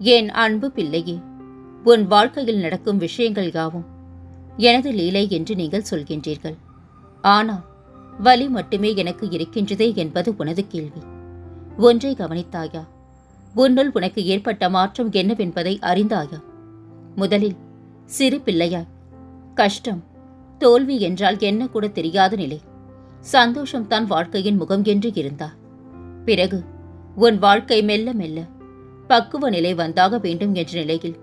என் அன்பு பிள்ளையே உன் வாழ்க்கையில் நடக்கும் விஷயங்கள் யாவும் எனது லீலை என்று நீங்கள் சொல்கின்றீர்கள். ஆனால் வலி மட்டுமே எனக்கு இருக்கின்றதே என்பது உனது கேள்வி. ஒன்றை கவனித்தாயா? உன்னுள் உனக்கு ஏற்பட்ட மாற்றம் என்னவென்பதை அறிந்தாயா? முதலில் சிறு பிள்ளையாய். கஷ்டம் தோல்வி என்றால் என்ன கூட தெரியாத நிலை. சந்தோஷம்தான் வாழ்க்கையின் முகம் என்று இருந்தார் பிறகு உன் வாழ்க்கை மெல்ல மெல்ல பக்குவ நிலை வந்தாக வேண்டும் என்ற நிலையில்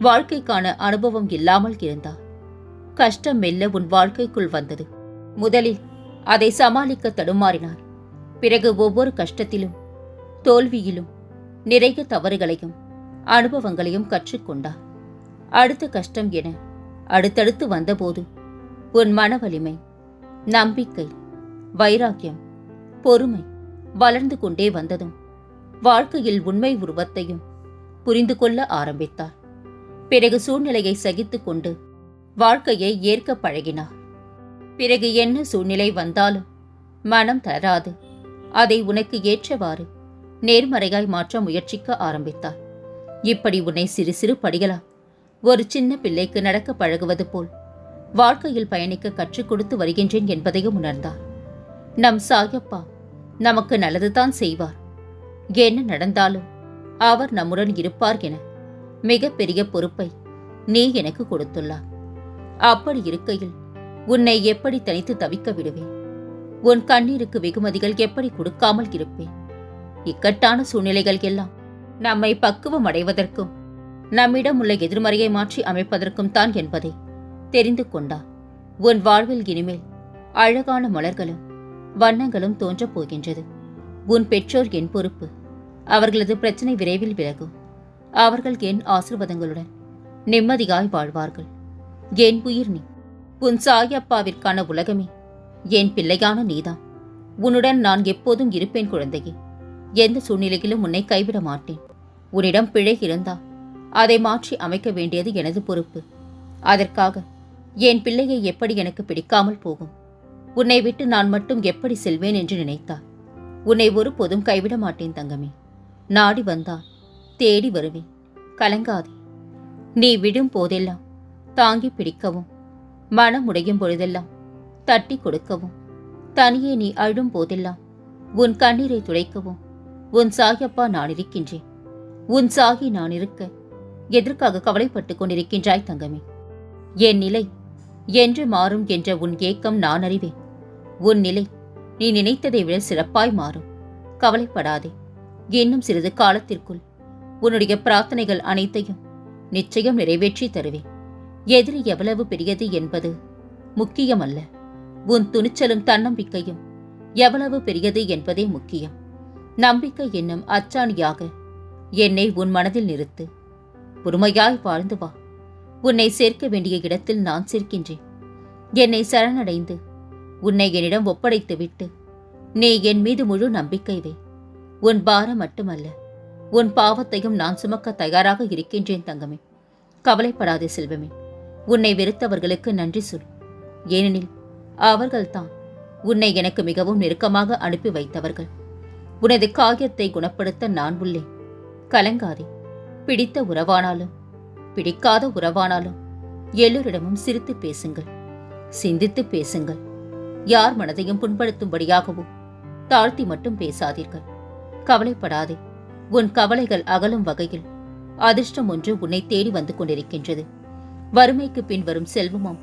வாழ்க்கைக்கான அனுபவம் இல்லாமல் இருந்தார். கஷ்டம் மெல்ல உன் வாழ்க்கைக்குள் வந்தது. முதலில் அதை சமாளிக்க தடுமாறினார். பிறகு ஒவ்வொரு கஷ்டத்திலும் தோல்வியிலும் நிறைய தவறுகளையும் அனுபவங்களையும் கற்றுக்கொண்டார். அடுத்த கஷ்டம் என அடுத்தடுத்து வந்தபோது உன் மன வலிமை நம்பிக்கை வைராக்கியம் பொறுமை வளர்ந்து கொண்டே வந்ததும் வாழ்க்கையில் உண்மை உருவத்தையும் புரிந்து கொள்ள ஆரம்பித்தார். பிறகு சூழ்நிலையை சகித்துக் கொண்டு வாழ்க்கையை ஏற்க பழகினார். பிறகு என்ன சூழ்நிலை வந்தாலும் மனம் தராது அதை உனக்கு ஏற்றவாறு நேர்மறையாய் மாற்ற முயற்சிக்க ஆரம்பித்தார். இப்படி உன்னை சிறு சிறு படிகளா ஒரு சின்ன பிள்ளைக்கு நடக்க பழகுவது போல் வாழ்க்கையில் பயணிக்க கற்றுக் கொடுத்து வருகின்றேன் என்பதையும் உணர்ந்தார். நம் சாயப்பா நமக்கு நல்லதுதான் செய்வார். என்ன நடந்தாலும் அவர் நம்முடன் இருப்பார் என மிகப்பெரிய பொறுப்பை நீ எனக்கு கொடுத்துள்ளார். அப்படி இருக்கையில் உன்னை எப்படி தனித்து தவிக்க விடுவேன்? உன் கண்ணீருக்கு வெகுமதிகள் எப்படி கொடுக்காமல் இருப்பேன்? இக்கட்டான சூழ்நிலைகள் எல்லாம் நம்மை பக்குவம் அடைவதற்கும் நம்மிடம் உள்ள எதிர்மறையை மாற்றி அமைப்பதற்கும் தான் என்பதை தெரிந்து கொண்டார். உன் வாழ்வில் இனிமேல் அழகான மலர்களும் வண்ணங்களும் தோன்றப் போகின்றது. உன் பெற்றோர் என் பொறுப்பு. அவர்களது பிரச்சனை விரைவில் விலகும். அவர்கள் என் ஆசிர்வாதங்களுடன் நிம்மதியாய் வாழ்வார்கள். என் உயிர் நீ. உன் சாயப்பாவிற்கான உலகமே. என் பிள்ளையான நீதான். உன்னுடன் நான் எப்போதும் இருப்பேன் குழந்தையே. எந்த சூழ்நிலையிலும் உன்னை கைவிட மாட்டேன். உன்னிடம் பிழை இருந்தால் அதை மாற்றி அமைக்க வேண்டியது எனது பொறுப்பு. அதற்காக என் பிள்ளையை எப்படி எனக்கு பிடிக்காமல் போகும்? உன்னை விட்டு நான் மட்டும் எப்படி செல்வேன் என்று நினைத்தார் உன்னை ஒருபோதும் கைவிட மாட்டேன் தங்கமே. நாடி வந்தால் தேடி வருவேன். கலங்காதே. நீ விடும் போதெல்லாம் தாங்கி பிடிக்கவும் மனம் உடையும் பொழுதெல்லாம் தட்டி கொடுக்கவும் தனியே நீ அழும் போதெல்லாம் உன் கண்ணீரை துடைக்கவும் உன் சாயப்பா நான் இருக்கின்றேன். உன் சாகி நான் இருக்க எதற்காக கவலைப்பட்டுக் கொண்டிருக்கின்றாய் தங்கமே? என் நிலை என்று மாறும் என்ற உன் ஏக்கம் நான் அறிவேன். உன் நிலை நீ நினைத்ததை விட சிறப்பாய் மாறும். கவலைப்படாதே. இன்னும் சிறிது காலத்திற்குள் உன்னுடைய பிரார்த்தனைகள் அனைத்தையும் நிச்சயம் நிறைவேற்றி தருவேன். எதிரி எவ்வளவு பெரியது என்பது முக்கியமல்ல. உன் துணிச்சலும் தன்னம்பிக்கையும் எவ்வளவு பெரியது என்பதே முக்கியம். நம்பிக்கை என்னும் அச்சாணியாக என்னை உன் மனதில் நிறுத்து. பொறுமையாய் வாழ்ந்து வா. உன்னை சேர்க்க வேண்டிய இடத்தில் நான் சேர்க்கின்றேன். என்னை சரணடைந்து உன்னை என்னிடம் ஒப்படைத்து விட்டு நீ என் மீது முழு நம்பிக்கை வை. உன் பாரம் மட்டுமல்ல உன் பாவத்தையும் நான் சுமக்க தயாராக இருக்கின்றேன் தங்கமே. கவலைப்படாதே செல்வமே உன்னை வெறுத்தவர்களுக்கு நன்றி சொல். ஏனெனில் அவர்கள்தான் உன்னை எனக்கு மிகவும் நெருக்கமாக அனுப்பி வைத்தவர்கள். உனது காயத்தை குணப்படுத்த நான் உள்ளேன். கலங்காதே பிடித்த உறவானாலும் பிடிக்காத உறவானாலும் எல்லோரிடமும் சிரித்து பேசுங்கள். சிந்தித்து பேசுங்கள். யார் மனதையும் புண்படுத்தும்படியாகவோ தாழ்த்தி மட்டும் பேசாதீர்கள். கவலைப்படாதே. உன் கவலைகள் அகலும் வகையில். அதிர்ஷ்டம் ஒன்று உன்னை தேடி வந்து கொண்டிருக்கின்றது. வறுமைக்கு பின் வரும் செல்வமும்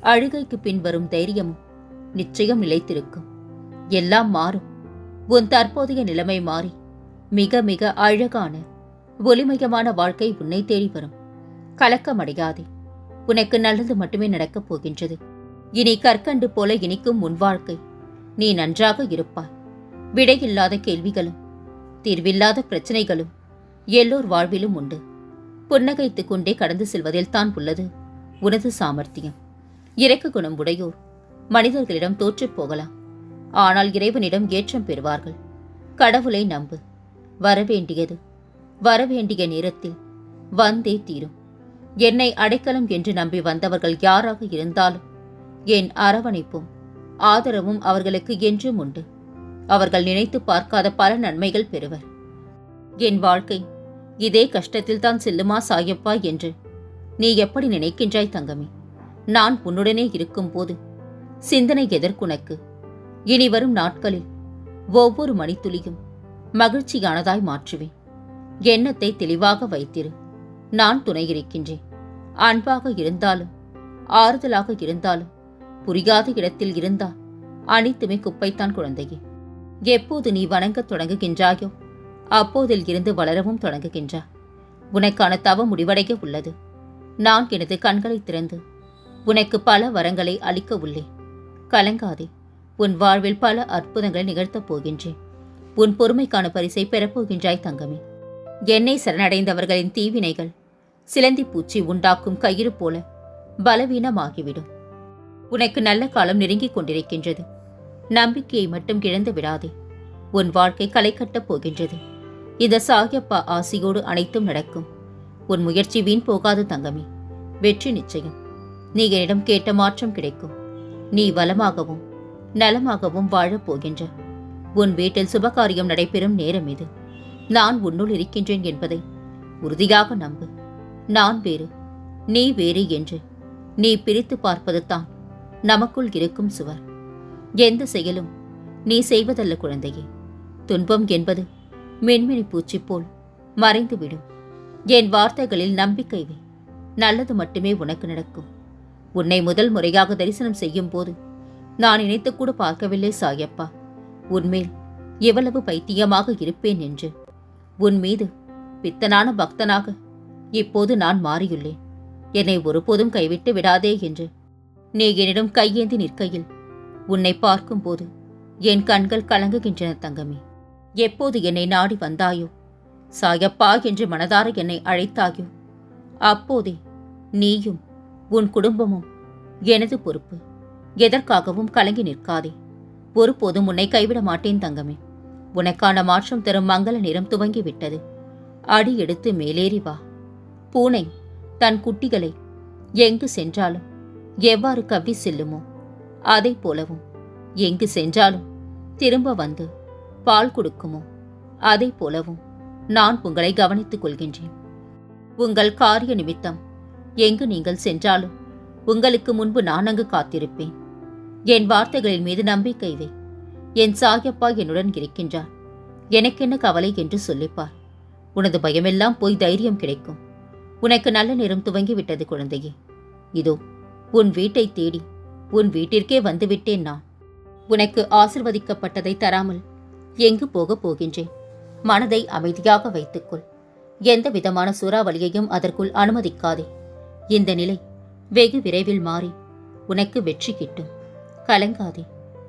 அழுகைக்கு பின் வரும் தைரியமும் நிச்சயம் நிலைத்திருக்கும். எல்லாம் மாறும். உன் தற்போதைய நிலைமை மாறி மிக மிக அழகான ஒளிமயமான வாழ்க்கை உன்னை தேடி வரும். கலக்கமடையாதே. உனக்கு நல்லது மட்டுமே நடக்கப் போகின்றது. இனி கற்கண்டு போல இனிக்கும் உன் வாழ்க்கை. நீ நன்றாக இருப்பாய். விடையில்லாத கேள்விகளும் தீர்வில்லாத பிரச்சனைகளும் எல்லோர் வாழ்விலும் உண்டு. புன்னகைத்துக் கொண்டே கடந்து செல்வதில் தான் உள்ளது உனது சாமர்த்தியம். இறக்க குணம் உடையோர் மனிதர்களிடம் தோற்றுப் போகலாம். ஆனால் இறைவனிடம் ஏற்றம் பெறுவார்கள். கடவுளை நம்பு. வரவேண்டியது வரவேண்டிய நேரத்தில் வந்தே தீரும். என்னை அடைக்கலம் என்று நம்பி வந்தவர்கள் யாராக இருந்தாலும் என் அரவணைப்பும்? ஆதரவும் அவர்களுக்கு என்றும் உண்டு. அவர்கள் நினைத்து பார்க்காத பல நன்மைகள் பெறுவர். என் வாழ்க்கை இதே கஷ்டத்தில் தான் செல்லுமா சாயப்பா என்று. நீ எப்படி நினைக்கின்றாய் தங்கமே? நான் உன்னுடனே இருக்கும்போது சிந்தனை எதற்குனக்கு? இனி வரும் நாட்களில் ஒவ்வொரு மணித்துளியும் மகிழ்ச்சியானதாய் மாற்றுவேன். எண்ணத்தை தெளிவாக வைத்திரு. நான் துணை இருக்கின்றேன் அன்பாக இருந்தாலும் ஆறுதலாக இருந்தாலும் புரியாத இடத்தில் இருந்தால் அனைத்துமே குப்பைத்தான் குழந்தையே. எப்போது நீ வணங்கத் தொடங்குகின்றாயோ அப்போதில் இருந்து வளரவும் தொடங்குகின்றா. உனக்கான தவ முடிவடைய உள்ளது. நான் எனது கண்களை திறந்து உனக்கு பல வரங்களை அளிக்க உள்ளேன் கலங்காதே உன் வாழ்வில் பல அற்புதங்களை நிகழ்த்தப் போகின்றேன். உன் பொறுமைக்கான பரிசை பெறப்போகின்றாய் தங்கமே. என்னை சரணடைந்தவர்களின் தீவினைகள் சிலந்தி பூச்சி உண்டாக்கும் கயிறு போல பலவீனமாகிவிடும். உனக்கு நல்ல காலம் நெருங்கிக் கொண்டிருக்கின்றது. நம்பிக்கையை மட்டும் இழந்து விடாதே. உன் வாழ்க்கை களை கட்டப் போகின்றது. இந்த சாகியப்பா ஆசியோடு அனைத்தும் நடக்கும். உன் முயற்சி வீண் போகாது தங்கமே. வெற்றி நிச்சயம். நீ என்னிடம் கேட்ட மாற்றம் கிடைக்கும். நீ வளமாகவும் நலமாகவும் வாழப் போகின்ற. உன் வீட்டில் சுபகாரியம் நடைபெறும் நேரம் இது. நான் உன்னுள் இருக்கின்றேன் என்பதை உறுதியாக நம்பு. நான் வேறு நீ வேறு என்று நீ பிரித்து பார்ப்பது தான் நமக்குள் இருக்கும் சுவர். எந்த செயலும் நீ செய்வதல்ல குழந்தையே. துன்பம் என்பது மென்மினி பூச்சி போல் மறைந்துவிடும். என் வார்த்தைகளில் நம்பிக்கை வை. நல்லது மட்டுமே உனக்கு நடக்கும். உன்னை முதல் முறையாக தரிசனம் செய்யும் போது நான் நினைத்து கூட பார்க்கவில்லை சாயப்பா. உன்மேல் எவ்வளவு பைத்தியமாக இருப்பேன் என்று. உன் மீது பித்தனான பக்தனாக இப்போது நான் மாறியுள்ளேன். என்னை ஒருபோதும் கைவிட்டு விடாதே என்று நீ என்னிடம் கையேந்தி நிற்கையில் உன்னை பார்க்கும்போது என் கண்கள் கலங்குகின்றன தங்கமே. எப்போது என்னை நாடி வந்தாயோ? சாயப்பா என்று மனதார என்னை அழைத்தாயோ? அப்போதே நீயும் உன் குடும்பமும் எனது பொறுப்பு. எதற்காகவும் கலங்கி நிற்காதே. ஒருபோதும் உன்னை கைவிட மாட்டேன் தங்கமே. உனக்கான மாற்றம் தரும் மங்கள நிறம் துவங்கிவிட்டது. அடி எடுத்து மேலேறி வா. பூனை தன் குட்டிகளை எங்கு சென்றாலும் எவ்வாறு கவ்வி செல்லுமோ அதை போலவும் எங்கு சென்றாலும் திரும்ப வந்து பால் கொடுக்குமோ அதை போலவும் நான் உங்களை கவனித்துக் கொள்கின்றேன். உங்கள் காரிய நிமித்தம் எங்கு நீங்கள் சென்றாலும் உங்களுக்கு முன்பு நான் அங்கு காத்திருப்பேன். என் வார்த்தைகளின் மீது நம்பிக்கை வை. என் சாயப்பா என்னுடன் இருக்கின்றார். எனக்கென்ன கவலை என்று சொல்லிப்பார். உனது பயமெல்லாம் போய் தைரியம் கிடைக்கும். உனக்கு நல்ல நேரம் துவங்கிவிட்டது குழந்தையே. இதோ உன் வீட்டை தேடி. உன் வீட்டிற்கே வந்துவிட்டேன் நான். உனக்கு ஆசிர்வதிக்கப்பட்டதை தராமல் எங்கு போகப் போகின்றேன்? மனதை அமைதியாக வைத்துக்கொள். எந்த விதமான சூறாவளியையும் அதற்குள் அனுமதிக்காதே. இந்த நிலை வெகு விரைவில் மாறி உனக்கு வெற்றி கிட்டும். கலங்காதே.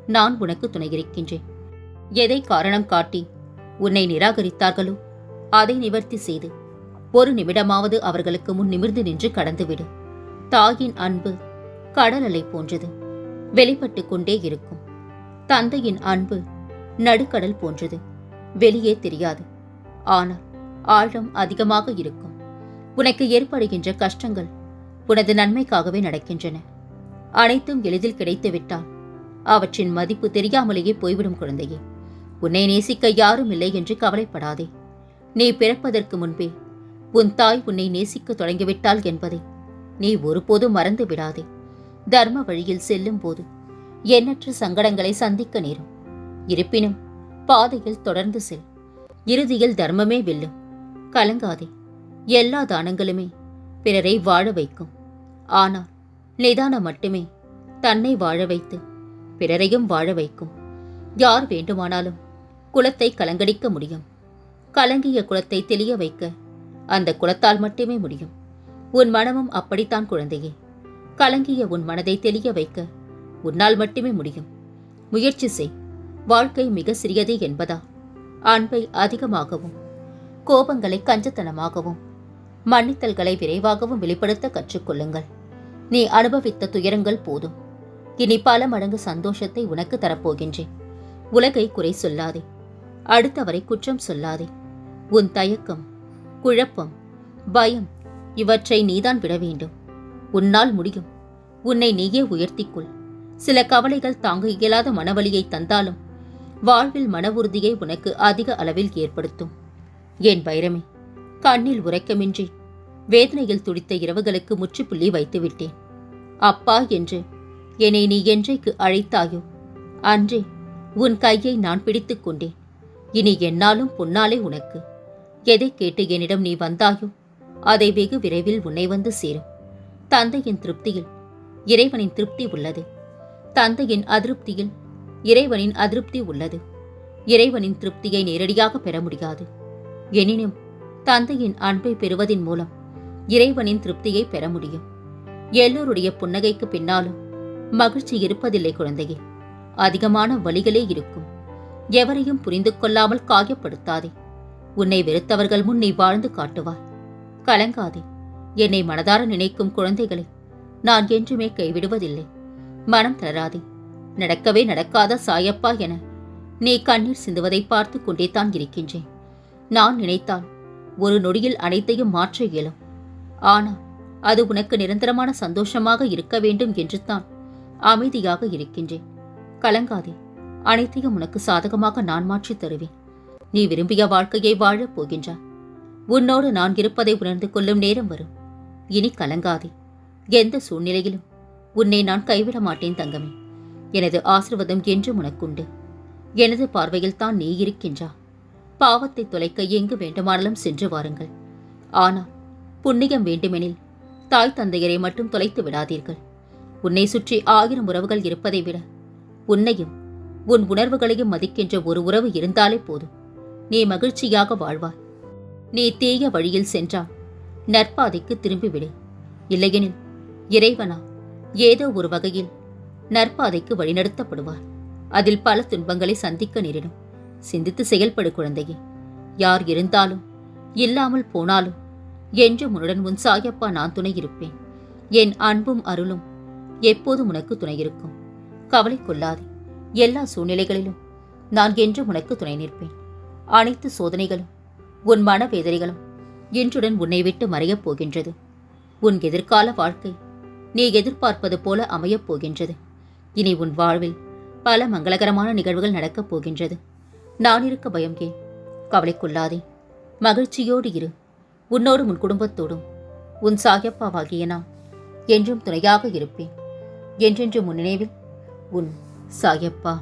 நான் உனக்கு துணையிருக்கின்றேன். எதை காரணம் காட்டி உன்னை நிராகரித்தார்களோ அதை நிவர்த்தி செய்து ஒரு நிமிடமாவது அவர்களுக்கு முன் நிமிர்ந்து நின்று கடந்துவிடு. தாயின் அன்பு கடல் அலை போன்றது. வெளிப்பட்டு கொண்டே இருக்கும். தந்தையின் அன்பு நடுக்கடல் போன்றது. வெளியே தெரியாது. ஆனால் ஆழம் அதிகமாக இருக்கும். உனக்கு ஏற்படுகின்ற கஷ்டங்கள் உனது நன்மைக்காகவே நடக்கின்றன. அனைத்தும் எளிதில் கிடைத்துவிட்டால் அவற்றின் மதிப்பு தெரியாமலேயே போய்விடும் குழந்தையே. உன்னை நேசிக்க யாரும் இல்லை என்று கவலைப்படாதே. நீ பிறப்பதற்கு முன்பே உன் தாய் உன்னை நேசிக்க தொடங்கிவிட்டாள் என்பதை நீ ஒருபோதும் மறந்து விடாதே தர்ம வழியில் செல்லும் போது எண்ணற்ற சங்கடங்களை சந்திக்க நேரும். இருப்பினும் பாதையில் தொடர்ந்து செல். இறுதியில் தர்மமே வெல்லும். கலங்காதே எல்லா தானங்களுமே பிறரை வாழ வைக்கும். ஆனால் நிதானம் மட்டுமே தன்னை வாழ வைத்து பிறரையும் வாழ வைக்கும். யார் வேண்டுமானாலும் குலத்தை கலங்கடிக்க முடியும். கலங்கிய குலத்தை தெளிய வைக்க அந்த குலத்தால் மட்டுமே முடியும். உன் மனமும் அப்படித்தான் குழந்தையே. கலங்கிய உன் மனதை தெளிய வைக்க உன்னால் மட்டுமே முடியும். முயற்சி செய். வாழ்க்கை மிக சிறியது என்பதா? அன்பை அதிகமாகவும் கோபங்களை கஞ்சத்தனமாகவும் மன்னித்தல்களை விரைவாகவும் வெளிப்படுத்த கற்றுக்கொள்ளுங்கள். நீ அனுபவித்த துயரங்கள் போதும். இனி பல மடங்கு சந்தோஷத்தை உனக்கு தரப்போகின்றேன். உலகை குறை சொல்லாதே. அடுத்தவரை குற்றம் சொல்லாதே. உன் தயக்கம் குழப்பம் பயம் இவற்றை நீதான் விட வேண்டும். உன்னால் முடியும். உன்னை நீயே உயர்த்திக்கொள். சில கவலைகள் தாங்க இயலாத மனவலியை தந்தாலும் வாழ்வில் மன உறுதியை உனக்கு அதிக அளவில் ஏற்படுத்தும். என் வைரமே கண்ணில் உறக்கமின்றி வேதனையில் துடித்த இரவுகளுக்கு முற்றுப்புள்ளி வைத்துவிட்டேன். அப்பா என்று என்னை நீ என்றைக்கு அழைத்தாயோ அன்றே உன் கையை நான் பிடித்துக் கொண்டேன். இனி என்னாலும் பொன்னாலே உனக்கு. எதை கேட்டு என்னிடம் நீ வந்தாயோ அதை வெகு விரைவில் உன்னை வந்து சேரும். தந்தையின் திருப்தியில். இறைவனின் திருப்தி உள்ளது. தந்தையின் அதிருப்தியில் இறைவனின் அதிருப்தி உள்ளது. இறைவனின் திருப்தியை நேரடியாக பெற முடியாது. எனினும் தந்தையின் அன்பை பெறுவதின் மூலம் இறைவனின் திருப்தியை பெற முடியும். எல்லோருடைய புன்னகைக்கு பின்னாலும் மகிழ்ச்சி இருப்பதில்லை குழந்தையே. அதிகமான வழிகளே இருக்கும். எவரையும் புரிந்து கொள்ளாமல் காயப்படுத்தாதே. உன்னை வெறுத்தவர்கள் முன் நீ வாழ்ந்து காட்டுவாய். கலங்காதே. என்னை மனதார நினைக்கும் குழந்தைகளை நான் என்றுமே கைவிடுவதில்லை. மனம் தளராதே. நடக்கவே நடக்காத சாயப்பா என நீ கண்ணீர் சிந்துவதை பார்த்து கொண்டே தான் இருக்கின்றேன். நான் நினைத்தால் ஒரு நொடியில் அனைத்தையும் மாற்ற இயலும். ஆனால் அது உனக்கு நிரந்தரமான சந்தோஷமாக இருக்க வேண்டும் என்று தான் அமைதியாக இருக்கின்றேன். கலங்காதே. அனைத்தையும் உனக்கு சாதகமாக நான் மாற்றித் தருவேன். நீ விரும்பிய வாழ்க்கையை வாழப் போகின்றாய். உன்னோடு நான் இருப்பதை உணர்ந்து கொள்ளும் நேரம் வரும். இனி கலங்காதே. எந்த சூழ்நிலையிலும் உன்னை நான் கைவிட மாட்டேன் தங்கமே. எனது ஆசிர்வாதம் என்றும் உனக்குண்டு. எனது பார்வையில் தான் நீ இருக்கின்றா. பாவத்தை தொலைக்க எங்கு வேண்டுமானாலும் சென்று வாருங்கள். ஆனால் புண்ணியம் வேண்டுமெனில் தாய் தந்தையரை மட்டும் தொலைத்து விடாதீர்கள். உன்னை சுற்றி ஆயிரம் உறவுகள் இருப்பதை விட உன்னையும் உன் உணர்வுகளையும் மதிக்கின்ற ஒரு உறவு இருந்தாலே போதும். நீ மகிழ்ச்சியாக வாழ்வாய். நீ தீய வழியில் சென்றால் நற்பாதைக்கு திரும்பிவிடு. இல்லையெனில் இறைவனா ஏதோ ஒரு வகையில் நற்பாதைக்கு வழிநடத்தப்படுவார். அதில் பல துன்பங்களை சந்திக்க நேரிடும். சிந்தித்து செயல்படு குழந்தையே. யார் இருந்தாலும் இல்லாமல் போனாலும் என்றும் உன்னுடன் உன் சாயப்பா நான் துணை இருப்பேன். என் அன்பும் அருளும் எப்போதும் உனக்கு துணை இருக்கும். கவலை கொள்ளாது. எல்லா சூழ்நிலைகளிலும் நான் என்றும் உனக்கு துணை நிற்பேன். அனைத்து சோதனைகளும் உன் மனவேதனைகளும் இன்றுடன் உன்னை விட்டு மறையப் போகின்றது. உன் எதிர்கால வாழ்க்கை நீ எதிர்பார்ப்பது போல அமையப் போகின்றது. இனி உன் வாழ்வில் பல மங்களகரமான நிகழ்வுகள் நடக்கப் போகின்றது. நான் இருக்க பயம் ஏன்? கவலைக்குள்ளாதே மகிழ்ச்சியோடு இரு. உன்னோடும் உன் குடும்பத்தோடும். உன் சாயப்பாவாகிய நான் என்றும் துணையாக இருப்பேன். என்றென்றும் உன் நினைவில் உன் சாயப்பா.